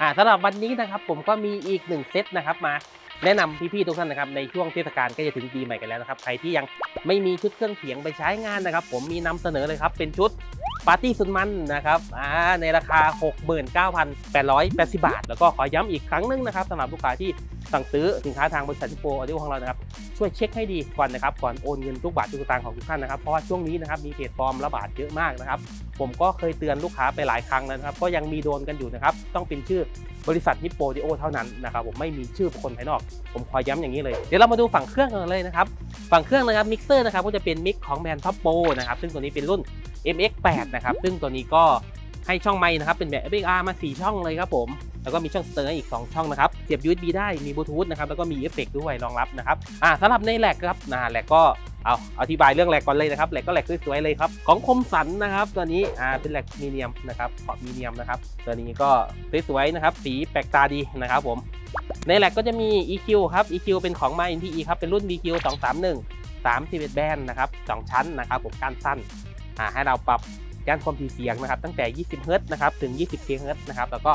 อ่าสำหรับวันนี้นะครับผมก็มีอีกหนึ่งเซตนะครับมาแนะนำพี่ๆทุกท่านนะครับในช่วงเทศกาลใก็จะถึงปีใหม่กันแล้วนะครับใครที่ยังไม่มีชุดเครื่องเสียงไปใช้งานนะครับ ผมมีนำเสนอเลยครับเป็นชุด ปาร์ตี้สุดมันนะครับอ่าในราคา 69,880 บาท แล้วก็ขอย้ำอีกครั้งหนึงนะครับสำหรับลูกค้าที่สั่งซื้อสินค้าทางบริษัททิโปออดิโอของเรานะครับช่วยเช็คให้ดีก่อนนะครับก่อนโอนเงินทุกบาททุกสตางค์ของทุกท่านนะครับเพราะว่าช่วงนี้นะครับมีเพจปลอมระบาดเยอะมากนะครับผมก็เคยเตือนลูกค้าไปหลายครั้งแล้วนะครับก็ยังมีโดนกันอยู่นะครับต้องเป็นชื่อบริษัทฮิปโปดิโอเท่านั้นนะครับผมไม่มีชื่อบุคคลภายนอก ผมขอย้ำอย่างนี้เลย เดี๋ยวเรามาดูฝั่งเครื่องกันเลยนะครับฝั่งเครื่องนะครับมิกเซอร์นะครับก็จะเป็นมิกของแบรนด์ท็อปโปนะครับซึ่งตัวนี้เป็นรุ่น MX8 นะครับ ซึ่งตัวนี้ก็ให้ช่องไมค์นะครับ เป็นแบบ FXR มา 4 ช่องเลยครับผม แล้วก็มีช่องสเตอร์อีก 2 ช่องนะครับ เสียบ USB ได้ มีบลูทูธนะครับ แล้วก็มีเอฟเฟกต์ด้วยรองรับนะครับ อ่าสำหรับในแหลกครับนะแหลกก็เอาอธิบายเรื่องแหลกก่อนเลยนะครับแหลกก็แหลกสวยๆเลยครับ ของคมสันนะครับตัวนี้อ่าเป็นแหลกมีเนียมนะครับขอบมีเนียมนะครับตัวนี้ก็สวยๆนะครับ สีแปลกตาดีนะครับผม ในแหลกก็จะมี EQ ครับ EQ เป็นของมา NPE ครับ เป็นรุ่น DQ 231 31แบนนะครับ 2 ชั้นนะครับผมก้านสั้น อ่าให้เราปรับก้านความถี่เสียงนะครับ ตั้งแต่ 20 เฮิรตซ์นะครับ ถึง 20เฮิรตซ์นะครับ แล้วก็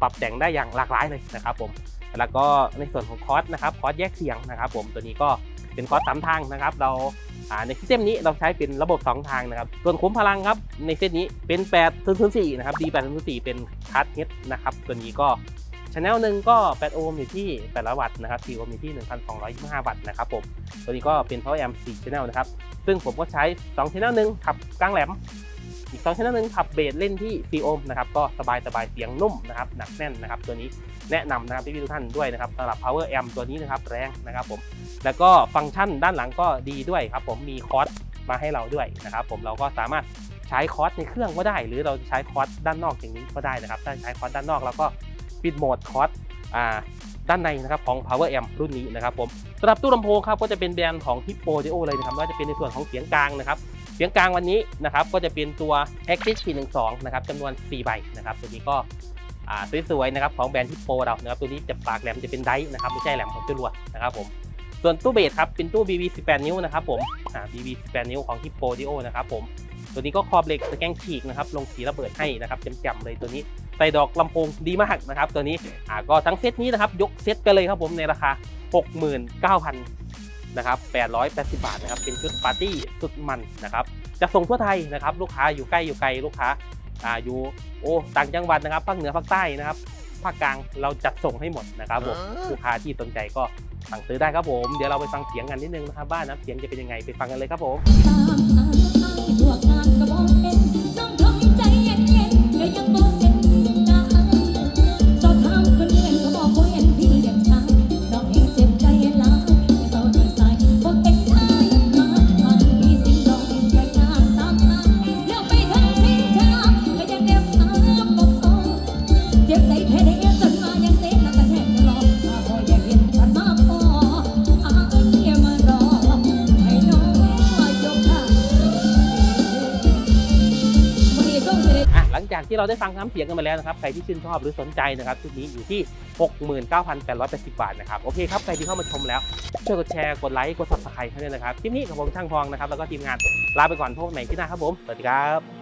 ปรับแต่งได้อย่างหลากหลายเลยนะครับผม แล้วก็ในส่วนของคอร์สนะครับ คอร์สแยกเสียงนะครับผม ตัวนี้ก็เป็นคอร์สสามทางนะครับ เราในซิสเต็มนี้เราใช้เป็นระบบ 2 ทางนะครับ ส่วนคุ้มพลังครับ ในเซตนี้เป็น8 0 0 4นะครับ D 8 0 4เป็นคัสเฮดนะครับ ตัวนี้ก็ แนลหนึ่งก็ 8 โอห์มอยู่ที่ 800 วัตต์นะครับ 4 โอห์มอยู่ที่ 1,225 วัตต์นะครับผม ตัวนี้ก็เป็น power amp 4 channel นะครับ ซึ่งผมก็ใช้2 channel หนึ่งขับกลางแหลม อีก2 channel หนึ่งขับเบสเล่นที่ 4 โอห์มนะครับ ก็สบายสบายเสียงนุ่มนะครับ หนักแน่นนะครับ ตัวนี้แนะนำนะครับพี่ๆทุกท่านด้วยนะครับสำหรับ power amp ตัวนี้นะครับแรงนะครับผม แล้วก็ฟังก์ชันด้านหลังก็ดีด้วยครับผม มีคอร์สมาให้เราด้วยนะครับผม เราก็สามารถใช้คอร์สในเครื่องก็ได้ หรือเราจะใช้คอร์สด้านนอกอย่างนี้ก็ได้นะครับ ถ้าใช้คอร์สด้านนอกเราก็ ปิดโหมดคอร์สอ่าด้านในนะครับของ Power Amp รุ่นนี้นะครับผมสำหรับตู้ลำโพงครับก็จะเป็นแบรนด์ของ h i p p o Audio เลยนะครับว่าจะเป็นในส่วนของเสียงกลางนะครับเสียงกลางวันนี้นะครับก็จะเป็นตัว Active P12 นะครับจำนวน 4 ใบนะครับตัวนี้ก็สวยๆนะครับของแบรนด์ฮิปโปเรานะครับตัวนี้จะปากแหลมจะเป็นไดนะครับไม่ใช่แหลมของจรวดนะครับผมส่วนตู้เบสครับเป็นตู้ BB 18 นิ้วนะครับผมอ่า BB 18 นิ้วของ Hippo Audio นะครับผมตัวนี้ก็ขอบเหล็กตะแกรงฉีกนะครับลงสีระเบิดให้นะครับจำๆเลยตัวนี้ ใส่ดอกลำโพงดีมากนะครับตัวนี้อ่าก็ทั้งเซตนี้นะครับยกเซตไปเลยครับผมในราคา 69,000นะครับ880 บาทนะครับเป็นชุดปาร์ตี้สุดมันนะครับจะส่งทั่วไทยนะครับลูกค้าอยู่ใกล้อยู่ไกลลูกค้าอ่าอยู่โอ้ต่างจังหวัดนะครับภาคเหนือภาคใต้นะครับภาคกลางเราจัดส่งให้หมดนะครับผมลูกค้าที่สนใจก็สั่งซื้อได้ครับผม เดี๋ยวเราไปฟังเสียงกันนิดนึงนะครับว่าน้ำเสียงจะเป็นยังไงไปฟังกันเลยครับผม จากที่เราได้ฟังน้ำเสียงกันมาแล้วนะครับ ใครที่ชื่นชอบหรือสนใจนะครับชุดนี้อยู่ที่ 69,880 บาทนะครับ โอเคครับ ใครที่เข้ามาชมแล้ว ช่วยกดแชร์ กดไลค์ กด subscribe ให้ด้วยนะครับ คลิปนี้กับผมช่างทองนะครับ แล้วก็ทีมงานลาไปก่อนพบกันใหม่ที่หน้าครับผม สวัสดีครับ